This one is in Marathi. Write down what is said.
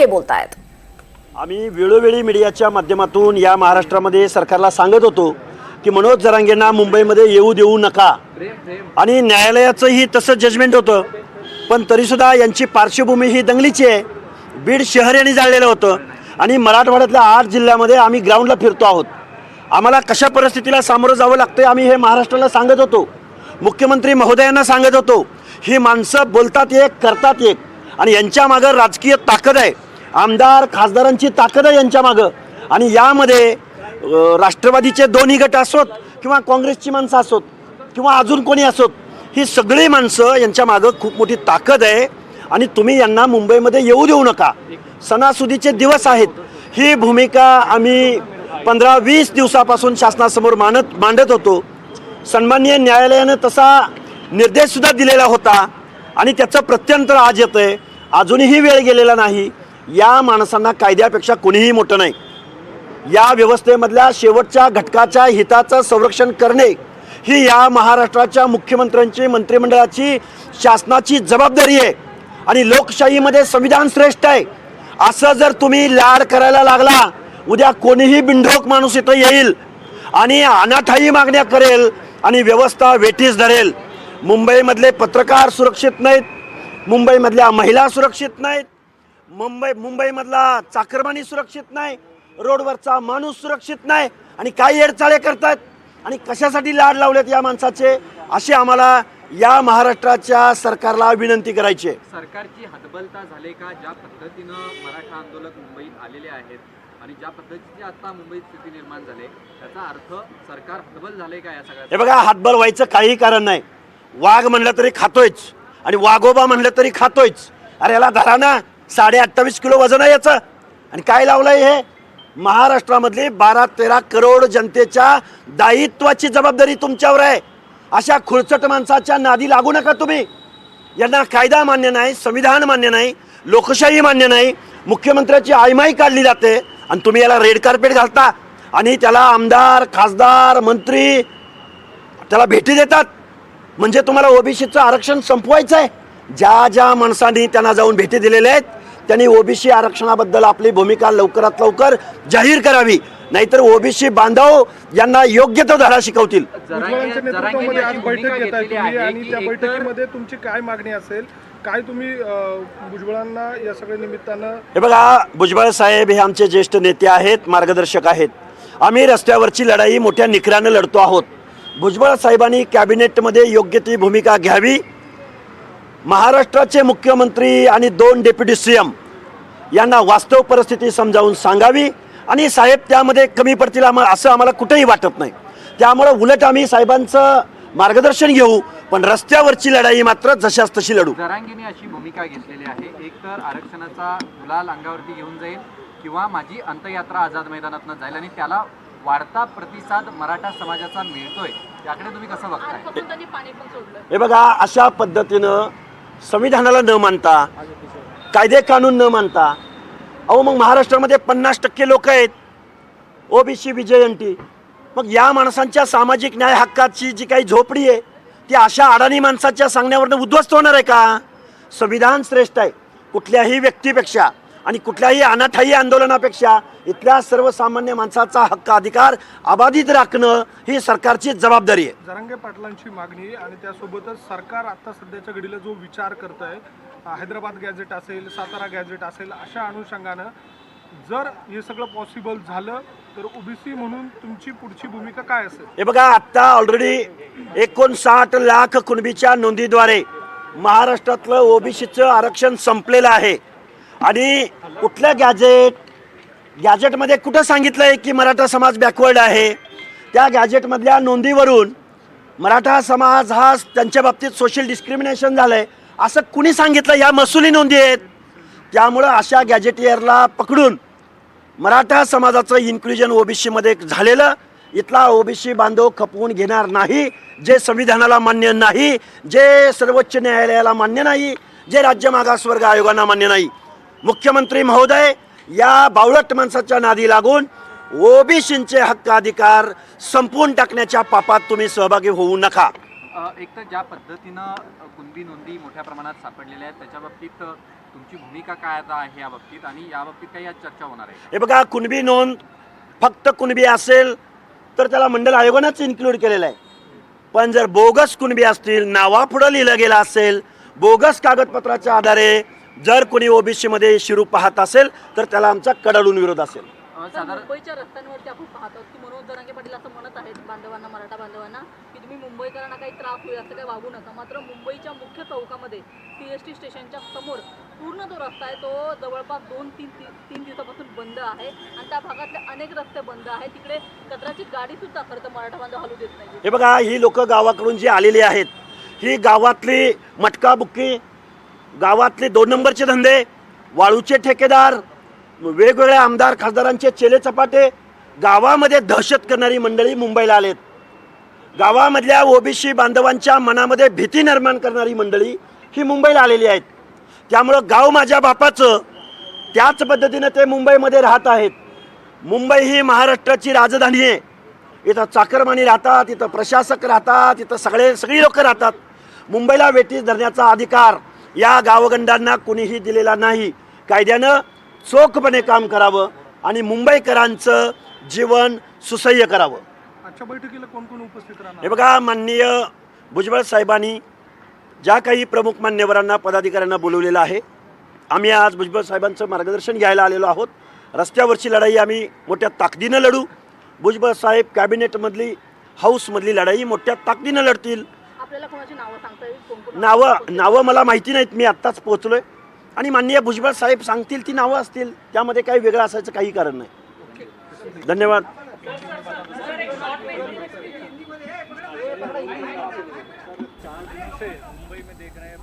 हे बोलतायत. आम्ही वेळोवेळी मीडियाच्या माध्यमातून या महाराष्ट्रामध्ये सरकारला सांगत होतो की मनोज जरांगेंना मुंबईमध्ये येऊ देऊ नका. आणि न्यायालयाचंही तसं जजमेंट होतं. पण तरीसुद्धा यांची पार्श्वभूमी ही दंगलीची आहे. बीड शहर यांनी जाळलेलं होतं. आणि मराठवाड्यातल्या आठ जिल्ह्यामध्ये आम्ही ग्राउंडला फिरतो आहोत. आम्हाला कशा परिस्थितीला सामोरं जावं लागतं आम्ही हे महाराष्ट्राला सांगत होतो. मुख्यमंत्री महोदयांना सांगत होतो. ही माणसं बोलतात एक करतात एक. आणि यांच्या मागं राजकीय ताकद आहे. आमदार खासदारांची ताकद आहे यांच्या मागं. आणि यामध्ये राष्ट्रवादीचे दोन्ही गट असोत किंवा काँग्रेसची माणसं असोत किंवा अजून कोणी असोत ही सगळी माणसं यांच्या मागं खूप मोठी ताकद आहे. आणि तुम्ही यांना मुंबईमध्ये येऊ देऊ नका. सणासुदीचे दिवस आहेत. ही भूमिका आम्ही पंधरा वीस दिवसापासून शासनासमोर मानत मांडत होतो. सन्माननीय न्यायालयानं तसा निर्देशसुद्धा दिलेला होता. आणि त्याचं प्रत्यंतर आज येतं आहे अजूनही वेळ गेलेला नाही. या माणसांना कायद्यापेक्षा कोणीही मोठं नाही. या व्यवस्थेमधल्या शेवटच्या घटकाच्या हिताचं संरक्षण करणे ही या महाराष्ट्राच्या मुख्यमंत्र्यांची मंत्रिमंडळाची शासनाची जबाबदारी आहे आणि लोकशाहीमध्ये संविधान श्रेष्ठ आहे. असं जर तुम्ही लाड करायला लागला उद्या कोणीही बिंढोक माणूस इथं येईल आणि अनाठाई मागण्या करेल आणि व्यवस्था वेठीस धरेल. मुंबईमधले पत्रकार सुरक्षित नाहीत मुंबईमधल्या महिला सुरक्षित नाहीत मुंबई मुंबईमधला चाकरमानी सुरक्षित नाही रोडवरचा माणूस सुरक्षित नाही आणि काय येडचाळे करतात. आणि कशासाठी लाड लावलेत या माणसाचे? अशी आम्हाला या महाराष्ट्राच्या सरकारला विनंती करायची आहे. सरकारची हतबलता झाले का? ज्या पद्धतीनं मराठा आंदोलक मुंबईत आलेले आहेत आणि ज्या पद्धतीची आता मुंबईत स्थिती निर्माण झाली त्याचा अर्थ सरकार हतबल झाले का या हे सगळ्या बघा हातबल व्हायचं काही कारण नाही. वाघ म्हणलं तरी खातोयच आणि वाघोबा म्हणलं तरी खातोयच. अरे याला धरा ना. साडे अठ्ठावीस किलो वजन आहे याचं. आणि काय लावलंय हे? महाराष्ट्रामधली बारा तेरा करोड जनतेच्या दायित्वाची जबाबदारी तुमच्यावर आहे. अशा खुळचट माणसाच्या नादी लागू नका तुम्ही. यांना कायदा मान्य नाही संविधान मान्य नाही लोकशाही मान्य नाही. मुख्यमंत्र्याची आयमाई काढली जाते आणि तुम्ही याला रेड कार्पेट घालता. आणि त्याला आमदार खासदार मंत्री त्याला भेटी देतात. म्हणजे तुम्हाला ओबीसीचं आरक्षण संपवायचं आहे ज्या ज्या माणसांनी त्यांना जाऊन भेटी दिलेल्या आहेत त्यांनी ओबीसी आरक्षणाबद्दल आपली भूमिका लवकरात लवकर जाहीर करावी. नाहीतर ओबीसी बांधव यांना योग्य तो धडा शिकवतील. तुमची काय मागणी असेल? काय तुम्ही भुजबळांना या सगळ्या निमित्तानं हे बघा भुजबळ साहेब हे आमचे ज्येष्ठ नेते आहेत मार्गदर्शक आहेत. आम्ही रस्त्यावरची लढाई मोठ्या निकरानं लढतो आहोत. भुजबळ साहेबांनी कॅबिनेटमध्ये योग्य ती भूमिका घ्यावी. महाराष्ट्राचे मुख्यमंत्री आणि दोन डेप्युटी सी एम यांना वास्तव परिस्थिती समजावून सांगावी. आणि साहेब त्यामध्ये कमी पडतील आम्हा असं आम्हाला कुठेही वाटत नाही. त्यामुळं उलट आम्ही साहेबांचं मार्गदर्शन घेऊ पण रस्त्यावरची लढाई मात्र जशास तशी लढू. जरांगेने अशी भूमिका घेतलेली आहे. एक तर आरक्षणाचा गुलाल अंगावरती घेऊन जाईल किंवा माझी अंतयात्रा आझाद मैदानातनं जाईल आणि त्याला वाढता प्रतिसाद मराठा समाजाचा मिळतोय त्याकडे तुम्ही कसं बघताय? हे बघा अशा पद्धतीनं संविधानाला न मानता कायदे कानून न मानता अहो मग महाराष्ट्रामध्ये पन्नास टक्के लोक आहेत ओबीसी विजयंती मग या माणसांच्या सामाजिक न्याय हक्काची जी काही झोपडी आहे ती अशा अडाणी माणसाच्या सांगण्यावरनं उद्ध्वस्त होणार आहे का? संविधान श्रेष्ठ आहे. कुठल्याही व्यक्तीपेक्षा आणि कुठल्याही अनाठाई आंदोलनापेक्षा इथल्या सर्वसामान्य माणसाचा हक्क अधिकार अबाधित राखणं ही सरकारची जबाबदारी आहे. जरांगे पाटलांची मागणी आणि त्यासोबतच सरकार आता सध्याच्या घडीला जो विचार करत आहे हैदराबाद गॅझेट असेल सातारा गॅझेट असेल अशा अनुषंगानं जर हे सगळं पॉसिबल झालं तर ओबीसी म्हणून तुमची पुढची भूमिका काय असेल? हे बघा आत्ता ऑलरेडी एकोणसाठ लाख कुणबीच्या नोंदीद्वारे महाराष्ट्रातलं ओबीसीचं आरक्षण संपलेलं आहे. आणि कुठलं गॅजेट गॅजेटमध्ये कुठं सांगितलं आहे की मराठा समाज बॅकवर्ड आहे? त्या गॅजेटमधल्या नोंदीवरून मराठा समाज हा त्यांच्या बाबतीत सोशल डिस्क्रिमिनेशन झालं आहे असं कुणी सांगितलं? या महसुली नोंदी आहेत. त्यामुळं अशा गॅजेटियरला पकडून मराठा समाजाचं इन्क्लुजन ओबीसीमध्ये झालेलं इथला ओबीसी बांधव खपवून घेणार नाही जे संविधानाला मान्य नाही जे सर्वोच्च न्यायालयाला मान्य नाही जे राज्य मागासवर्ग आयोगांना मान्य नाही. मुख्यमंत्री महोदय या बावळट माणसाच्या नादी लागून ओबीसींचे हक्क अधिकार संपवून टाकण्याच्या पापात तुम्ही सहभागी होऊ नका. एक तर ज्या पद्धतीनं कुणबी नोंदी मोठ्या प्रमाणात सापडलेल्या आहेत त्याच्या बाबतीत तुमची भूमिका काय आता आहे या बाबतीत आणि या बाबतीत काही आज चर्चा होणार आहे हे बघा कुणबी नोंद फक्त कुणबी असेल तर त्याला मंडल आयोगानंच इन्क्लूड केलेलं आहे. पण जर बोगस कुणबी असतील नावापुढं लिहिलं गेलं असेल बोगस कागदपत्राच्या आधारे जर कोणी ओबीसीमध्ये शिरू पाहत असेल तर त्याला आमचा कडाडून विरोध असेल. साधारण मुंबईच्या रस्त्यांवरती आपण पाहत की मनोज जरांगे पाटील असं म्हणत आहेत बांधवांना मराठा बांधवांना तुम्ही मुंबईकरांना काही त्रास होईल असं काही वागू नका. मात्र मुंबईच्या मुख्य चौकामध्ये सी एस टी स्टेशनच्या समोर पूर्ण जो रस्ता आहे तो जवळपास दोन तीन ती- तीन दिवसापासून बंद आहे. आणि त्या भागातले अनेक रस्ते बंद आहेत. तिकडे कचऱ्याची गाडी सुद्धा खरं तर मराठा बांधव हलू देत नाही हे बघा ही लोक गावाकडून जी आलेली आहेत ही गावातली मटका बुक्की गावातले दोन नंबरचे धंदे वाळूचे ठेकेदार वेगवेगळ्या आमदार खासदारांचे चेले चपाटे गावामध्ये दहशत करणारी मंडळी मुंबईला आलेत. गावामधल्या ओबीसी बांधवांच्या मनामध्ये भीती निर्माण करणारी मंडळी ही मुंबईला आलेली आहेत. त्यामुळं गाव माझ्या बापाचं त्याच पद्धतीनं ते मुंबईमध्ये राहत आहेत. मुंबई ही महाराष्ट्राची राजधानी आहे. इथं चाकरमानी राहतात इथं प्रशासक राहतात इथं सगळे सगळी लोक राहतात. मुंबईला वेटीस धरण्याचा अधिकार या गावगंडांना कुणीही दिलेला नाही. कायद्यानं चोखपणे काम करावं आणि मुंबईकरांचं जीवन सुसह्य करावं. आजच्या बैठकीला कोण कोण उपस्थित राहणार? हे बघा माननीय भुजबळ साहेबांनी ज्या काही प्रमुख मान्यवरांना पदाधिकाऱ्यांना बोलवलेलं आहे आम्ही आज भुजबळ साहेबांचं मार्गदर्शन घ्यायला आलेलो आहोत. रस्त्यावरची लढाई आम्ही मोठ्या ताकदीनं लढू. भुजबळ साहेब कॅबिनेटमधली हाऊसमधली लढाई मोठ्या ताकदीनं लढतील. आपल्याला कोणाची नावं नावं नावं मला माहिती नाहीत मी आत्ताच पोहोचलोय. आणि माननीय भुजबळ साहेब सांगतील ती नावं असतील त्यामध्ये काही वेगळं असायचं काही कारण नाही. धन्यवाद. मुंबई में देख रहे हैं